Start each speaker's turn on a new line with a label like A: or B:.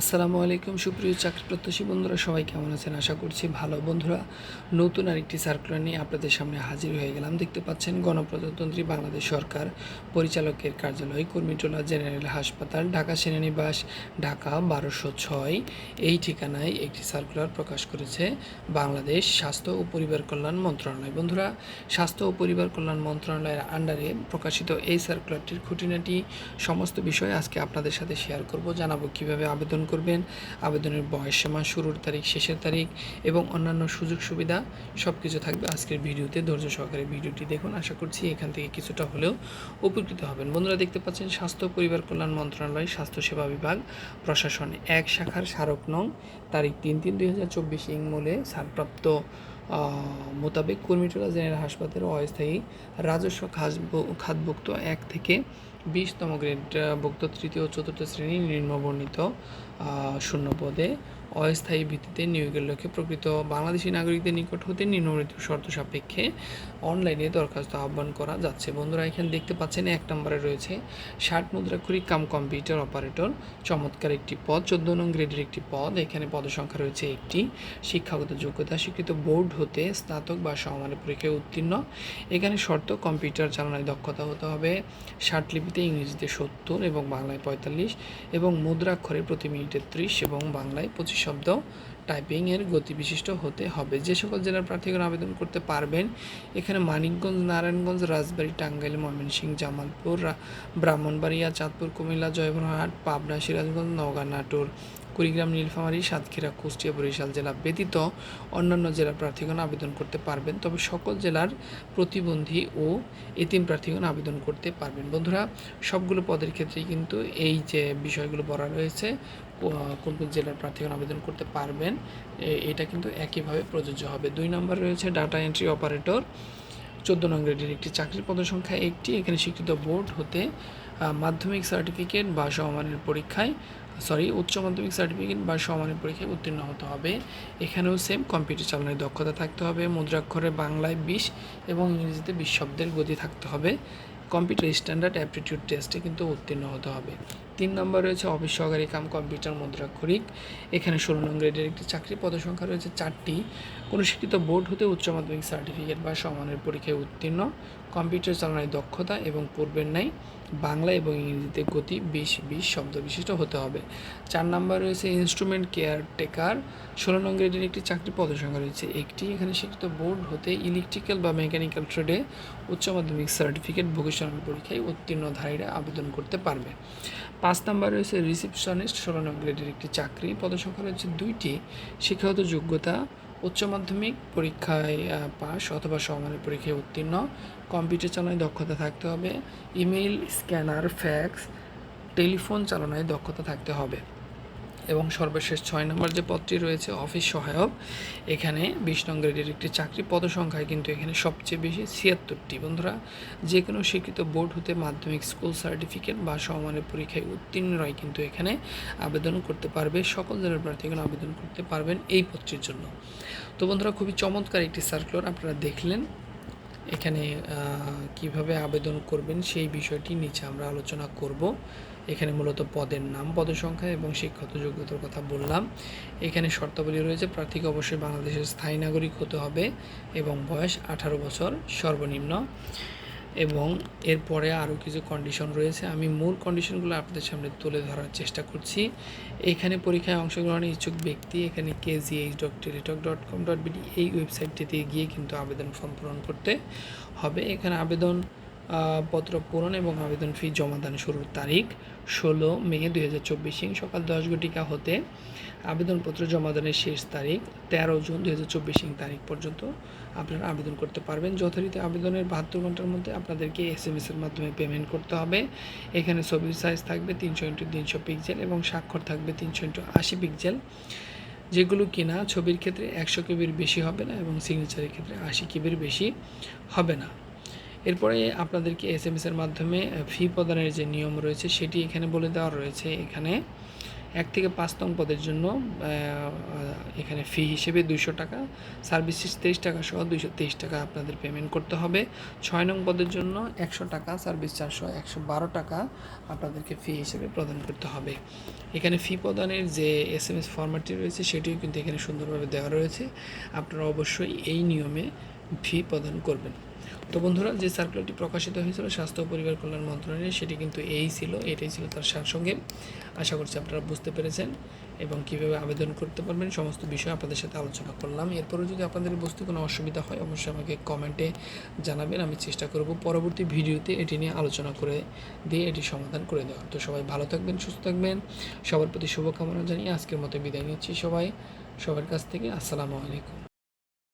A: আসসালামু আলাইকুম, সুপ্রিয় চাকরি প্রত্যাশী বন্ধুরা, সবাই কেমন আছেন? আশা করছি ভালো। বন্ধুরা, নতুন আরেকটি সার্কুলার নিয়ে আপনাদের সামনে হাজির হয়ে গেলাম। দেখতে পাচ্ছেন, গণপ্রজাতন্ত্রী বাংলাদেশ সরকার, পরিচালকের কার্যালয়, কর্মীটোলা জেনারেল হাসপাতাল, ঢাকা সেনানিবাস, ঢাকা বারোশো ছয়। এই ঠিকানায় একটি সার্কুলার প্রকাশ করেছে বাংলাদেশ স্বাস্থ্য ও পরিবার কল্যাণ মন্ত্রণালয়। বন্ধুরা, স্বাস্থ্য ও পরিবার কল্যাণ মন্ত্রণালয়ের আন্ডারে প্রকাশিত এই সার্কুলারটির খুঁটিনাটি সমস্ত বিষয় আজকে আপনাদের সাথে শেয়ার করব। জানাব কীভাবে আবেদন করবেন। আবেদনের বয়সসীমা শুরুর তারিখ, শেষের তারিখ এবং অন্যান্য সুযোগ সুবিধা সব কিছু থাকবে আজকের ভিডিওতে। ধৈর্য সহকারে ভিডিওটি দেখুন। আশা করছি এখান থেকে কিছুটা হলেও উপকৃত হবেন। বন্ধুরা দেখতে পাচ্ছেন, স্বাস্থ্য পরিবার কল্যাণ মন্ত্রণালয় স্বাস্থ্যসেবা বিভাগ, প্রশাসন এক শাখার স্মারক নং, তারিখ তিন তিন দুই হাজার চব্বিশ ইংমলে ছাড়প্রাপ্ত মোতাবেক কর্মীটোলা জেনারেল হাসপাতালে অস্থায়ী রাজস্ব খাতভুক্ত এক থেকে বিশতম গ্রেড ভুক্ত তৃতীয় ও চতুর্থ শ্রেণি নিম্নবর্ণিত শূন্য পদে অস্থায়ী ভিত্তিতে নিয়োগের লক্ষ্যে প্রকৃত বাংলাদেশি নাগরিকদের নিকট হতে নিম্নবর্ণিত শর্ত সাপেক্ষে অনলাইনে দরখাস্ত আহ্বান করা যাচ্ছে। বন্ধুরা, এখানে দেখতে পাচ্ছেন এক নম্বরে রয়েছে ষাট মুদ্রাক্ষরিক কাম কম্পিউটার অপারেটর, চমৎকার একটি পদ, চোদ্দ নং গ্রেডের একটি পদ। এখানে পদসংখ্যা রয়েছে একটি। শিক্ষাগত যোগ্যতা, স্বীকৃত বোর্ড হতে স্নাতক বা সমমানের পরীক্ষায় উত্তীর্ণ। এখানে শর্ত, কম্পিউটার চালানোর দক্ষতা হতে হবে। ষাট লিপিতে ইংরেজিতে সত্তর এবং বাংলায় পঁয়তাল্লিশ এবং মুদ্রাক্ষরে প্রতি মিনিটে ত্রিশ এবং বাংলায় পঁচিশ শব্দ টাইপিংয়ের গতিবিশিষ্ট হতে হবে। যে সকল জেলার প্রার্থীগণ আবেদন করতে পারবেন, এখানে মানিকগঞ্জ, নারায়ণগঞ্জ, রাজবাড়ী, টাঙ্গাইল, ময়মনসিংহ, জামালপুর, ব্রাহ্মণবাড়িয়া, চাঁদপুর, কুমিল্লা, জয়পুরহাট, পাবনা, সিরাজগঞ্জ, নওগাঁ, নাটোর। কুড়িগ্রাম, নীলফামারী, সাতক্ষীরা, কুষ্টিয়া, বরিশাল জেলা ব্যতীত অন্যান্য জেলার প্রার্থীগণ আবেদন করতে পারবেন। তবে সকল জেলার প্রতিবন্ধী ও এতিম প্রার্থীগণ আবেদন করতে পারবেন। বন্ধুরা, সবগুলো পদের ক্ষেত্রেই কিন্তু এই যে বিষয়গুলো বলা রয়েছে কোন কোন জেলার প্রার্থীগণ আবেদন করতে পারবেন এটা কিন্তু একইভাবে প্রযোজ্য হবে। দুই নম্বর রয়েছে ডাটা এন্ট্রি অপারেটর। চোদ্দ নং গ্রেডের একটি চাকরির পদসংখ্যা একটি। এখানে স্বীকৃত বোর্ড হতে মাধ্যমিক সার্টিফিকেট বা সমমানের পরীক্ষায় সরি, উচ্চ মাধ্যমিক সার্টিফিকেট বা সমানের পরীক্ষায় উত্তীর্ণ হতে হবে। এখানেও সেম কম্পিউটার চালানোর দক্ষতা থাকতে হবে, মুদ্রাক্ষরে বাংলায় বিশ এবং ইংরেজিতে বিশ শব্দের গতি থাকতে হবে। কম্পিউটার স্ট্যান্ডার্ড অ্যাপটিটিউড টেস্টে কিন্তু উত্তীর্ণ হতে হবে। তিন নম্বর রয়েছে অফিস সহকারী কাম কম্পিউটার মুদ্রাক্ষরিক। এখানে ষোলো নং গ্রেডের একটি চাকরি পদসংখ্যা রয়েছে চারটি। কোনো শিক্ষিত বোর্ড হতে উচ্চ মাধ্যমিক সার্টিফিকেট বা সমানের পরীক্ষায় উত্তীর্ণ। কম্পিউটার চালানোর দক্ষতা এবং পূর্বের ন্যায় বাংলা এবং ইংরেজিতে গতি বিশ বিশ শব্দ বিশিষ্ট হতে হবে। চার নম্বর রয়েছে ইনস্ট্রুমেন্ট কেয়ার টেকার ষোলো নং গ্রেডের একটি চাকরি পদসংখ্যা রয়েছে একটি। এখানে শিক্ষিত বোর্ড হতে ইলেকট্রিক্যাল বা মেকানিক্যাল ট্রেডে উচ্চ মাধ্যমিক সার্টিফিকেট ভোকেশনাল পরীক্ষায় উত্তীর্ণধারীরা আবেদন করতে পারবে। পাঁচ নাম্বার রয়েছে রিসিপশনিস্ট ষোলো নং গ্রেডের একটি চাকরি। পদসংখ্যা রয়েছে দুইটি, শিক্ষাগত যোগ্যতা, উচ্চ মাধ্যমিক পরীক্ষায় পাস অথবা সমমানের পরীক্ষায় উত্তীর্ণ, কম্পিউটার চালানোয় দক্ষতা থাকতে হবে, ইমেইল, স্ক্যানার, ফ্যাক্স, টেলিফোন চালানোয় দক্ষতা থাকতে হবে। এবং সর্বশেষ ছয় নম্বর যে পদটি রয়েছে, অফিস সহায়ক, এখানে বিশ নং গ্রেডের একটি চাকরি পদসংখ্যায় কিন্তু এখানে সবচেয়ে বেশি ছিয়াত্তরটি। বন্ধুরা যে কোনো স্বীকৃত বোর্ড হতে মাধ্যমিক স্কুল সার্টিফিকেট বা সমমানের পরীক্ষায় উত্তীর্ণরাই কিন্তু এখানে আবেদন করতে পারবে। সকল জেলার প্রার্থীগণ আবেদন করতে পারবেন এই পদটির জন্য। তো বন্ধুরা, খুবই চমৎকার একটি সার্কুলার আপনারা দেখলেন। এখানে কীভাবে আবেদন করবেন সেই বিষয়টি নিচে আমরা আলোচনা করব। এখানে মূলত পদের নাম পদসংখ্যা এবং শিক্ষাগত যোগ্যতার কথা বললাম। এখানে শর্তাবলী রয়েছে, প্রার্থীকে অবশ্যই বাংলাদেশের স্থায়ী নাগরিক হতে হবে এবং বয়স আঠারো বছর সর্বনিম্ন। এবং এরপরে আরও কিছু কন্ডিশন রয়েছে। আমি মূল কন্ডিশনগুলো আপনাদের সামনে তুলে ধরার চেষ্টা করছি। এখানে পরীক্ষায় অংশগ্রহণের ইচ্ছুক ব্যক্তি এখানে KGH dot Teletalk dot com dot BD এই ওয়েবসাইটটিতে গিয়ে কিন্তু আবেদন ফর্ম পূরণ করতে হবে। এখানে আবেদন পত্র পূরণ এবং আবেদন ফি জমাদান শুরুর তারিখ ষোলো মে দুই হাজার চব্বিশ সকাল দশ ঘটিকা হতে আবেদনপত্র জমাদানের শেষ তারিখ তেরো জুন দুই হাজার চব্বিশ তারিখ পর্যন্ত আপনারা আবেদন করতে পারবেন। যথারীতি আবেদনের বাহাত্তর ঘণ্টার মধ্যে আপনাদেরকে এস এম এসের মাধ্যমে পেমেন্ট করতে হবে। এখানে ছবির সাইজ থাকবে তিনশো ইন্টু তিনশো পিক্সেল এবং স্বাক্ষর থাকবে তিনশো ইন্টু আশি পিক্সেল যেগুলো কিনা ছবির ক্ষেত্রে একশো কেবির বেশি হবে না এবং সিগনেচারের ক্ষেত্রে আশি কেবির বেশি হবে না। এরপরে আপনাদেরকে এস এম এর মাধ্যমে ফি প্রদানের যে নিয়ম রয়েছে, সেটি এখানে বলে দেওয়া রয়েছে। এখানে এক থেকে পাঁচ নং পদের জন্য এখানে ফি হিসেবে দুইশো টাকা সার্ভিস ফিস তেইশ টাকা সহ দুইশো তেইশ টাকা আপনাদের পেমেন্ট করতে হবে। ছয় নং পদের জন্য একশো টাকা সার্ভিস চারশো একশো বারো টাকা আপনাদেরকে ফি হিসেবে প্রদান করতে হবে। এখানে ফি প্রদানের যে এস এম এস ফর্ম্যাটটি রয়েছে, সেটিও কিন্তু এখানে সুন্দরভাবে দেওয়া রয়েছে। আপনারা অবশ্যই এই নিয়মে ফি প্রদান করবেন। তো বন্ধুরা, যে সার্কুলারটি প্রকাশিত হয়েছিল, স্বাস্থ্য ও পরিবার কল্যাণ মন্ত্রণালয়ে সেটি কিন্তু এই ছিল, এটাই ছিল তার সারসঙ্গে আশা করছি আপনারা বুঝতে পেরেছেন এবং কীভাবে আবেদন করতে পারবেন, সমস্ত বিষয় আপনাদের সাথে আলোচনা করলাম। এরপরেও যদি আপনাদের বুঝতে কোনো অসুবিধা হয়, অবশ্যই আমাকে কমেন্টে জানাবেন, আমি চেষ্টা করব পরবর্তী ভিডিওতে এটি নিয়ে আলোচনা করে দিয়ে এটি সমাধান করে দেওয়ার। তো সবাই ভালো থাকবেন, সুস্থ থাকবেন, সবার প্রতি শুভকামনা জানিয়ে আজকের মতো বিদায় নিচ্ছি সবাই। সবার কাছ থেকে আসসালামু আলাইকুম।